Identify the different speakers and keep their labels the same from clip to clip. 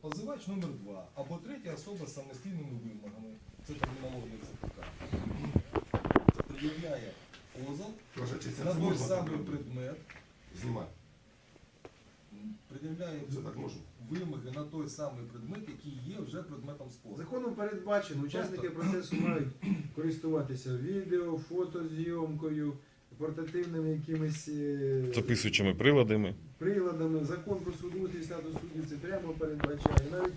Speaker 1: позивач номер два або третя особа з самостійними вимогами, це термінологія ЦПК, пред'являє позов на той самий предмет,
Speaker 2: Знімай.
Speaker 1: пред'являє
Speaker 2: Це так можна?
Speaker 1: вимоги на той самий предмет, який є вже предметом спору.
Speaker 3: Законом передбачено, учасники процесу мають користуватися відео, фотозйомкою, портативними якимись е,
Speaker 4: Записуючими приладами.
Speaker 3: приладами. Закон про судоустрій і статус суддів це прямо передбачає. Навіть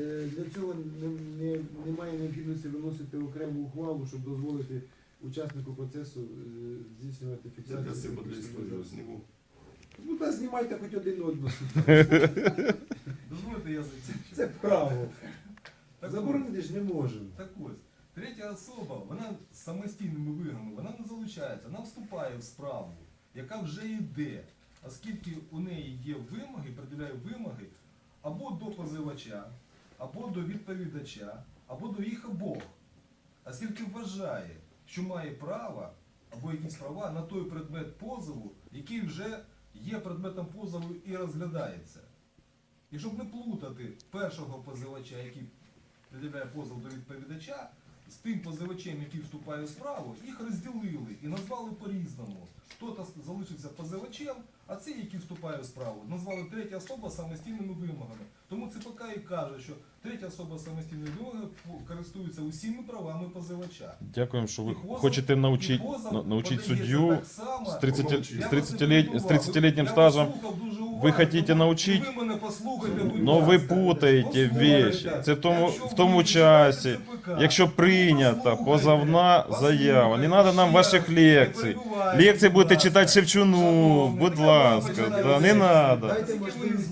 Speaker 3: е, для цього не, не, немає необхідності виносити окрему ухвалу, щоб дозволити учаснику процесу е, здійснювати фіксацію.
Speaker 2: для історії зніму.
Speaker 3: Ну та знімайте хоч один одного.
Speaker 1: Дозвольте я за це.
Speaker 3: Це право. Заборонити ж не можемо.
Speaker 1: Так ось, третя особа, вона самостійними вигами, вона не залучається, вона вступає в справу, яка вже йде, оскільки у неї є вимоги, приділяє вимоги або до позивача, або до відповідача, або до їх обох. Оскільки вважає, що має право або якісь права на той предмет позову, який вже є предметом позову і розглядається. І щоб не плутати першого позивача, який пред'являє позов до відповідача, з тим позивачем, який вступає в справу, їх розділили і назвали по-різному. Хтось залишився позивачем, а цей, які вступають в справу, назвали третя особа самостійними вимогами. Тому ЦПК і каже, що третя особа самостійної вимоги користується усіми правами позивача.
Speaker 4: Дякуємо, що ви
Speaker 1: Піхозов,
Speaker 4: хочете навчити
Speaker 1: научити
Speaker 4: суддю з
Speaker 1: 30-літнім
Speaker 4: стажем. Ви хотите научить, но ви
Speaker 1: ну,
Speaker 4: путаєте вещи. Це в тому в тому часі, якщо прийнята позовна заява, не треба нам ваших лекцій. Лекції будете читати Шевчуну, будь ласка, да, не надо.
Speaker 3: Дайте можливість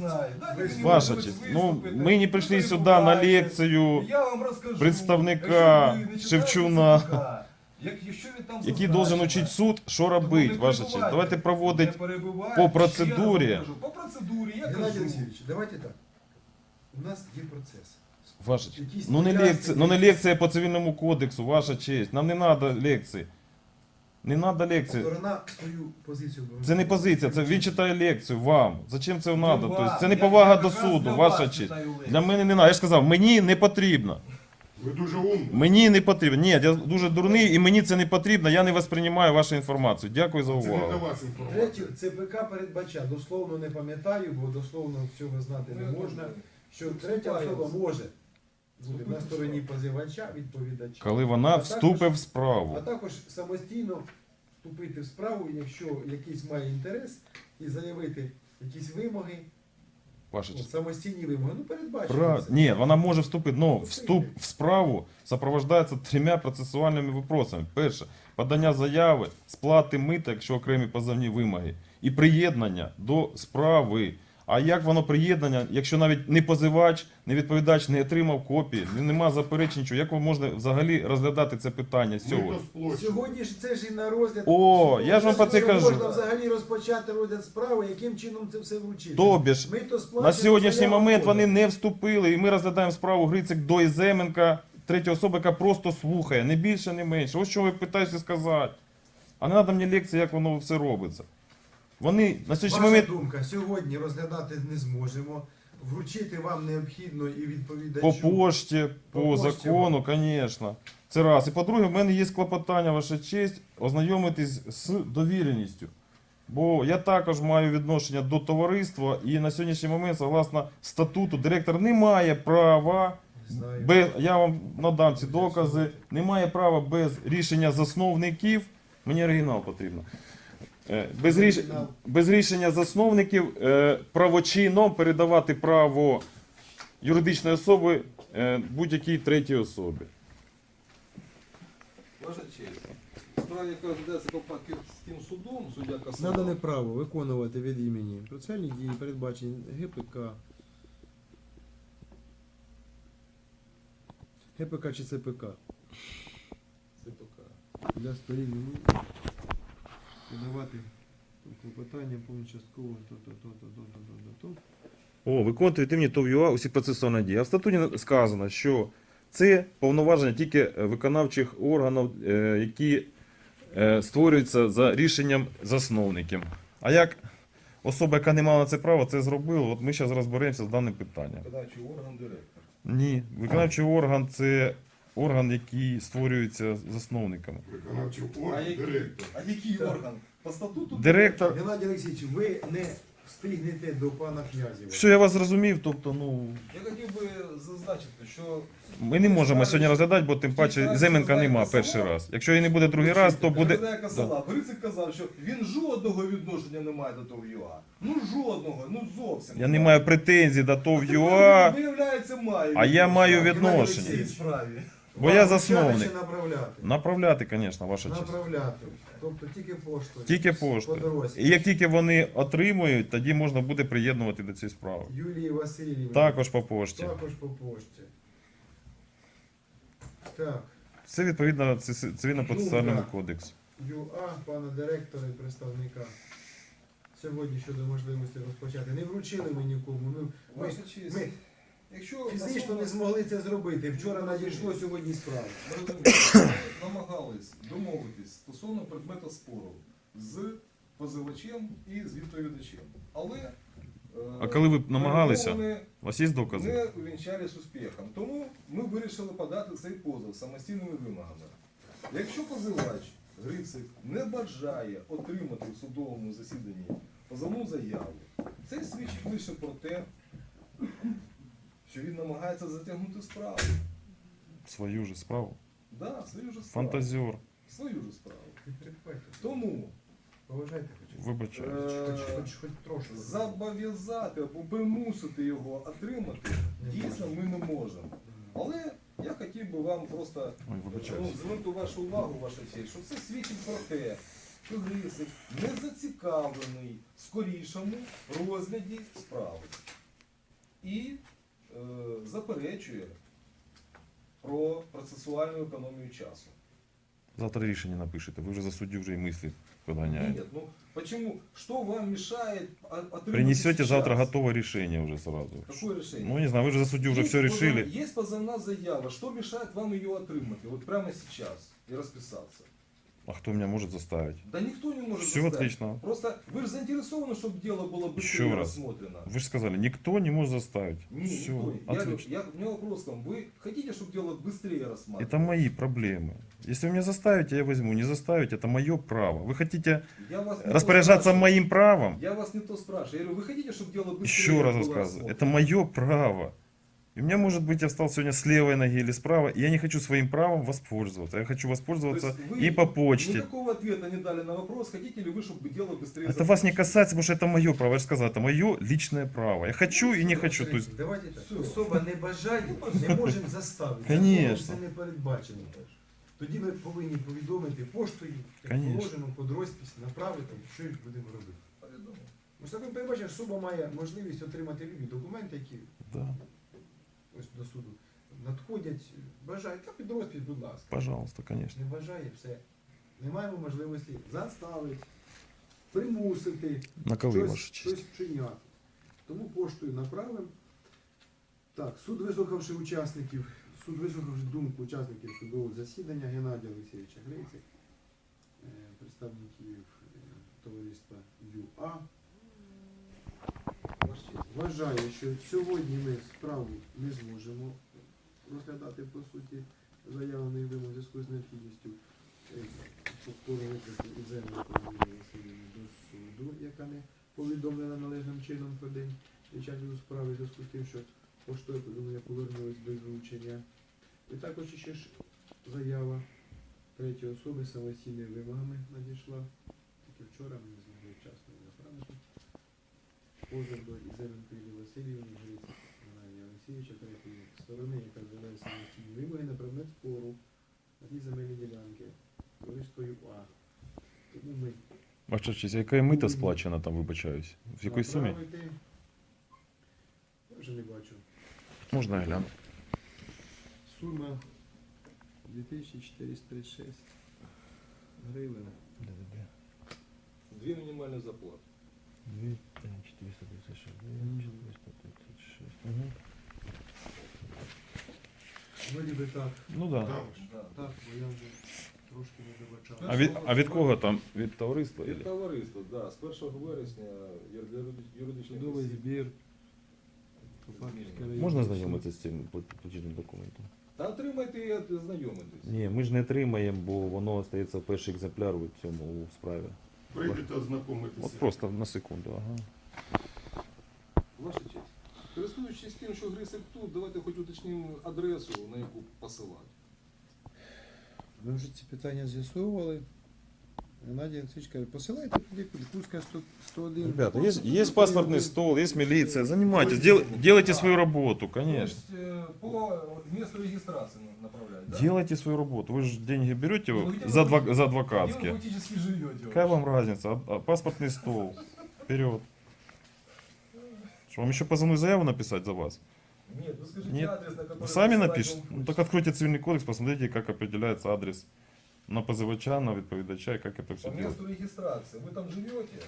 Speaker 4: Ваша честь, ну ми не прийшли сюди на лекцію
Speaker 1: Я вам розкажу.
Speaker 4: представника
Speaker 1: Якщо ви не читаєте
Speaker 4: Шевчуна,
Speaker 1: ЦПК, як- якщо він там
Speaker 4: який
Speaker 1: зазначено,
Speaker 4: должен учити суд, що робити, ваша честь. Давайте
Speaker 1: Не
Speaker 4: проводити
Speaker 1: перебивайте.
Speaker 4: по
Speaker 1: Ще раз
Speaker 4: процедурі.
Speaker 1: вам кажу, По процедурі, я
Speaker 3: Геннадій
Speaker 1: кажу.
Speaker 3: Олексійович, давайте так. У нас є процес.
Speaker 4: Ваша честь. Ну не лекція, ну не лекція по цивільному кодексу, ваша честь. Нам не треба лекції. Не треба лекції.
Speaker 3: Сторона свою позицію.
Speaker 4: Це не позиція, це він читає лекцію вам. Зачем це треба? Тобто, це не повага до суду, ваша честь. Для мене не треба. Я ж сказав, мені не потрібно.
Speaker 2: Ви дуже умні.
Speaker 4: Мені не потрібно. Ні, я дуже дурний і мені це не потрібно. Я не восприймаю вашу інформацію. Дякую за
Speaker 2: Це не для
Speaker 4: увагу.
Speaker 2: вас інформація.
Speaker 3: Третє, ЦПК передбачає, дословно не пам'ятаю, бо дословно всього знати не можна, що третя особа може
Speaker 1: Вступити
Speaker 3: на стороні позивача, відповідача.
Speaker 4: Коли вона
Speaker 3: А також-
Speaker 4: вступить в
Speaker 3: А також самостійно вступити в справу, якщо якийсь має інтерес, і заявити якісь вимоги,
Speaker 4: Ваша
Speaker 3: ну,
Speaker 4: честь.
Speaker 3: самостійні вимоги. Ну, передбачено.
Speaker 4: Пра...
Speaker 3: це.
Speaker 4: Ні, вона може вступити, но вступ в справу сопровождається трьома процесуальними вопросами. Перше, подання заяви, сплати мита, якщо окремі позовні вимоги, і приєднання до справи. А як воно приєднання, якщо навіть не позивач, не відповідач не отримав копії, не- нема заперечень, нічого, як можна взагалі розглядати це питання з цього?
Speaker 3: Сьогодні ж це ж і на розгляд.
Speaker 4: О, я ж вам про це кажу.
Speaker 3: Можна взагалі розпочати розгляд справи, яким чином це все вручити.
Speaker 4: Тобі ж на сьогоднішній момент вони не вступили, і ми розглядаємо справу Грицик до Іземенка, третя особа, яка просто слухає, не більше, не менше. Ось що ви питаєтеся сказати. А не треба мені лекції, як воно все робиться. Вони на сьогоднішній
Speaker 3: Ваша
Speaker 4: момент
Speaker 3: думка, сьогодні розглядати не зможемо. Вручити вам необхідно і відповідачу.
Speaker 4: по пошті, по,
Speaker 3: По пошті
Speaker 4: закону, звісно. Це раз. І по-друге, в мене є клопотання, ваша честь, ознайомитись з довіреністю. Бо я також маю відношення до товариства, і на сьогоднішній момент, согласно статуту, директор не має права
Speaker 3: Знаю.
Speaker 4: Без, я вам надам ці докази. Немає права без рішення засновників. Мені оригінал потрібно. Е, Без, ріш, без рішення засновників е, правочином передавати право юридичної особи е, будь-якій третій особі.
Speaker 1: Ваша честь. Справа, яка розглядається по Паківським судом, суддя.
Speaker 3: Надане право виконувати від імені процесуальні дії, передбачені ГПК. ГПК чи ЦПК
Speaker 1: ЦПК.
Speaker 3: для сторін працювати. Тобто питання повністю частково то-то-то-то-то-то-то.
Speaker 4: О, виконувати активні ТОВ ЮА усі процесуальні дії. А в статуті сказано, що це повноваження тільки е, виконавчих органів, е, які е, створюються за рішенням засновників. А як особа, яка не мала на це право, це зробила, от ми зараз розберемося з даним питанням.
Speaker 1: Виконавчий орган директор.
Speaker 4: Ні, виконавчий орган це орган, який створюється засновниками.
Speaker 2: Виконавчий орган директор.
Speaker 1: А який орган? По статуту?
Speaker 4: Директор.
Speaker 3: Геннадій Олексійович, ви не встигнете до пана Князєва.
Speaker 4: Все, я вас зрозумів, тобто, ну.
Speaker 1: Я хотів би зазначити, що
Speaker 4: Ми не можемо сьогодні розглядати, бо тим паче Зименка нема перший раз. Якщо її не буде другий раз, то буде.
Speaker 1: Села. Грицик казав, що він жодного відношення не має до того ЮА. Ну жодного, ну зовсім.
Speaker 4: Я не маю претензій до ТОВ ЮА,
Speaker 1: Виявляється, маю.
Speaker 4: а я маю відношення.
Speaker 1: в цій справі.
Speaker 4: Бо я засновник.
Speaker 3: чи направляти?
Speaker 4: Направляти, звісно, ваша честь.
Speaker 3: Направляти. Тобто тільки поштою.
Speaker 4: Тільки поштою. І як тільки вони отримують, тоді можна буде приєднувати до цієї справи.
Speaker 3: Юлії Васильівні.
Speaker 4: Також по пошті.
Speaker 3: Також по пошті. Так.
Speaker 4: Це відповідно цивільно-процесуальному
Speaker 3: Ну,
Speaker 4: кодексу.
Speaker 3: ЮА, пана директора і представника. Сьогодні щодо можливості розпочати. Не вручили ми нікому. Ми, ми ми
Speaker 1: Якщо
Speaker 3: фізично
Speaker 1: особа-
Speaker 3: не змогли це зробити. Вчора надійшло сьогодні справа.
Speaker 1: Ми намагались домовитись стосовно предмета спору з позивачем і з відповідачем. Але е,
Speaker 4: А коли ви намагалися?
Speaker 1: перемовини
Speaker 4: У вас є докази?
Speaker 1: не увінчались успіхом. Тому ми вирішили подати цей позов самостійними вимогами. Якщо позивач Грицик не бажає отримати в судовому засіданні позовну заяву, це свідчить лише про те, що він намагається затягнути справу.
Speaker 4: Свою ж справу.
Speaker 1: Да, свою ж справу.
Speaker 4: Фантазер.
Speaker 1: Свою ж справу. Тому
Speaker 3: Поважайте хоч.
Speaker 4: Вибачаю.
Speaker 1: Е,
Speaker 3: Хоч, хоч, трошки.
Speaker 1: зобов'язати або примусити його отримати дійсно ми не можемо. Але я хотів би вам просто
Speaker 4: Ой,
Speaker 1: ну,
Speaker 4: вибачаюсь.
Speaker 1: звернути вашу увагу, ваша честь, що це свідчить про те, що Грисик не зацікавлений в скорішому розгляді справи і е, заперечує про процесуальну економію часу.
Speaker 4: Завтра рішення напишете. Ви вже за суддю вже і мислі поганяєте.
Speaker 1: Нет, ну почему? Что вам мешает о- отрывать
Speaker 4: Принесете
Speaker 1: сейчас?
Speaker 4: завтра готовое решение уже сразу.
Speaker 1: Какое решение?
Speaker 4: Ну, не знаю, вы же за судью уже
Speaker 1: Есть
Speaker 4: все
Speaker 1: позов-
Speaker 4: решили.
Speaker 1: Есть позывная заява. Что мешает вам ее отрымать? Вот прямо сейчас и расписаться?
Speaker 4: А кто меня может заставить?
Speaker 1: Да никто не может
Speaker 4: Все
Speaker 1: заставить.
Speaker 4: отлично.
Speaker 1: Просто вы же заинтересованы, чтобы дело было быстрее
Speaker 4: Еще раз.
Speaker 1: рассмотрено.
Speaker 4: Вы же сказали, никто не может заставить.
Speaker 1: Не,
Speaker 4: все,
Speaker 1: никто. Я, говорю,
Speaker 4: отлично.
Speaker 1: я, у меня вопрос к вам. Вы хотите, чтобы дело быстрее рассматривалось?
Speaker 4: Это мои проблемы. Если вы меня заставите, я возьму. Не заставите, это мое право. Вы хотите
Speaker 1: Я вас не то
Speaker 4: распоряжаться
Speaker 1: спрашиваю.
Speaker 4: моим правом?
Speaker 1: Я вас не то спрашиваю. Я говорю, вы хотите, чтобы дело быстрее
Speaker 4: Еще раз
Speaker 1: было
Speaker 4: рассказываю.
Speaker 1: рассмотрено?
Speaker 4: Это мое право. И у меня, может быть, я встал сегодня с левой ноги или справа, и я не хочу своим правом воспользоваться. Я хочу воспользоваться
Speaker 1: То есть вы
Speaker 4: и по почте.
Speaker 1: Никакого ответа не дали на вопрос, хотите ли вы, чтобы дело быстрее
Speaker 4: Это вас не
Speaker 1: закончилось.
Speaker 4: касается, потому что это мое право. Я же сказал, это мое личное право. Я хочу и не хочу. То есть,
Speaker 3: Давайте так.
Speaker 1: Все.
Speaker 3: Особа не бажає, не можемо заставити.
Speaker 4: Конечно.
Speaker 3: Законом Це не передбачено. Тоді ми повинні повідомити поштою, як
Speaker 4: Конечно.
Speaker 3: положено, под розпис, направити, що їх будемо робити.
Speaker 1: Повідомлю.
Speaker 3: Ось таким передбачено, особа має можливість отримати любі документи, які
Speaker 4: да,
Speaker 3: ось до суду надходять, бажають, та під розпис, будь ласка.
Speaker 4: пожалуйста, конечно.
Speaker 3: Не бажає, все. Не маємо можливості заставити, примусити, щось,
Speaker 4: ваша
Speaker 3: щось
Speaker 4: честь?
Speaker 3: вчиняти. Тому поштою направимо. Так, суд вислухавши учасників, суд вислухавши думку учасників судового засідання Геннадія Олексійовича е, представників е, товариства ЮА. Вважає, що сьогодні ми справу не зможемо розглядати по суті заявлених вимог у зв'язку з необхідністю викликати і землю до суду, яка не повідомлена належним чином про день до справи зв'язку з тим, що поштове повідомлення повернулось без вручення. І також ще ж заява третьої особи самостійними вимогами надійшла. Тільки вчора ми не змогли вчасно її направити. Позов до Іземенко Іллі Васильівни, Гриць Геннадія Олексійовича, третьої сторони, яка розглядає самостійні вимоги на предмет спору на ті земельні ділянки товариствою А. Тому ми
Speaker 4: Ваша честь, а яка мита сплачена там, вибачаюсь? В якій сумі?
Speaker 3: направити- Я вже не бачу.
Speaker 4: Можна я гляну?
Speaker 3: Сума 2436 гривень.
Speaker 1: Две минимальные заплаты.
Speaker 3: Вроді би так.
Speaker 4: Ну да.
Speaker 2: Так.
Speaker 3: Так, бо я вже трошки не добачав.
Speaker 4: А від, а від кого там? Від товариства?
Speaker 1: Від
Speaker 4: Или?
Speaker 1: товариства, да, з 1 вересня юр- юридичні
Speaker 3: Судовий
Speaker 1: осіб.
Speaker 3: збір.
Speaker 4: Можна знайомитися з цим платіжним документом?
Speaker 1: Та отримайте і от- знайомитись.
Speaker 4: Ні, ми ж не отримаємо, бо воно остається перший екземпляр у цьому у справі.
Speaker 2: Прийдете ознакомитися.
Speaker 4: От просто на секунду, ага.
Speaker 1: Ваша честь. Користуючись тим, що Грисик тут, давайте хоч уточнимо адресу, на яку посилати.
Speaker 3: Ми вже ці питання з'ясовували. Каже, посилайте туди, куди Курська 100 101.
Speaker 4: Ребята, есть, есть паспортный стол, есть милиция, занимайтесь, дел, делайте свою работу, конечно.
Speaker 1: То есть, э, по месту регистрации на- направлять, да?
Speaker 4: Делайте свою работу. Вы же деньги берете
Speaker 1: Ну,
Speaker 4: за, два, за
Speaker 1: Где вы
Speaker 4: адвокатские.
Speaker 1: фактически живете?
Speaker 4: Какая вам разница? А- а Паспортный стол. Вперед. Что, вам еще позывную заяву написать за вас?
Speaker 1: Нет, вы скажите
Speaker 4: Нет.
Speaker 1: адрес, на который
Speaker 4: Вы сами напишите. Ну, так откройте цивильный кодекс, посмотрите, как определяется адрес на позывача, на відповідача, и как это все
Speaker 1: По
Speaker 4: делать.
Speaker 1: месту регистрации. Вы там живете?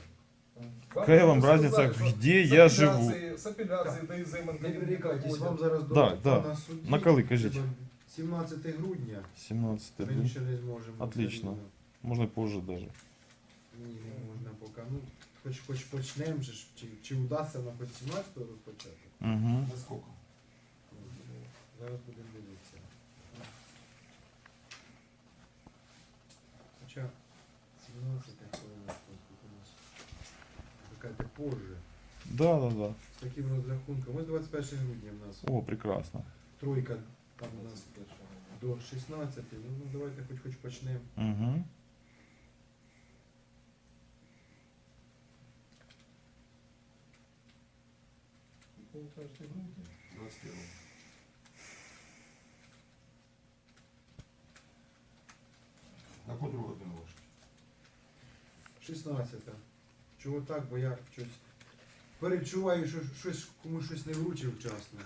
Speaker 4: Какая вам
Speaker 1: уже
Speaker 4: разница,
Speaker 1: сказали, что
Speaker 4: где
Speaker 1: с
Speaker 4: я
Speaker 1: апелляцией-
Speaker 4: живу?
Speaker 1: С апелляцией, да и взаимно
Speaker 3: Не прирікайтесь, вам зараз до
Speaker 4: Да, да.
Speaker 3: пана судді.
Speaker 4: На коли, кажіть?
Speaker 3: треба 17 грудня.
Speaker 4: 17 днів.
Speaker 3: Раніше не зможемо.
Speaker 4: Отлично.
Speaker 3: Все рівно.
Speaker 4: Можно и позже даже.
Speaker 3: Ні, не можна поки. Ну, хоч, хоч почнемо же, ж, чи, чи вдасться нам хоч 17-го розпочати.
Speaker 4: Угу.
Speaker 2: Наскільки?
Speaker 3: Зараз будемо дивитися. Хоча 17 хвилина у. Чекайте позже.
Speaker 4: Да, да, да.
Speaker 3: З таким розрахунком. Ось 21 грудня в нас.
Speaker 4: О, прекрасно.
Speaker 3: Тройка там у нас до 16. Ну, ну давайте хоч хоч почнемо.
Speaker 4: Угу.
Speaker 1: Вы кажете, грудня?
Speaker 2: 21. На котру?
Speaker 3: 16. Чого так, бо я щось перечуваю, що щось комусь щось не вручив вчасно.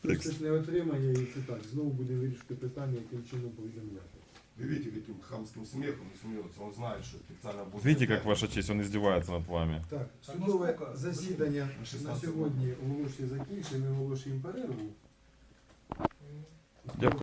Speaker 3: Хтось щось не отримає і це так. Знову буде вирішити питання, яким чином повідомляти.
Speaker 2: Вы видите, каким хамским смехом он смеется. Он знает, что специально будет...
Speaker 4: Видите, как ваша честь, он издевается над вами.
Speaker 3: Так,
Speaker 1: Так, ну
Speaker 3: судове
Speaker 1: скільки?
Speaker 3: засідання на
Speaker 2: 16
Speaker 3: сьогодні оголошує закінчено, ми оголошуємо перерву.
Speaker 4: Дякую.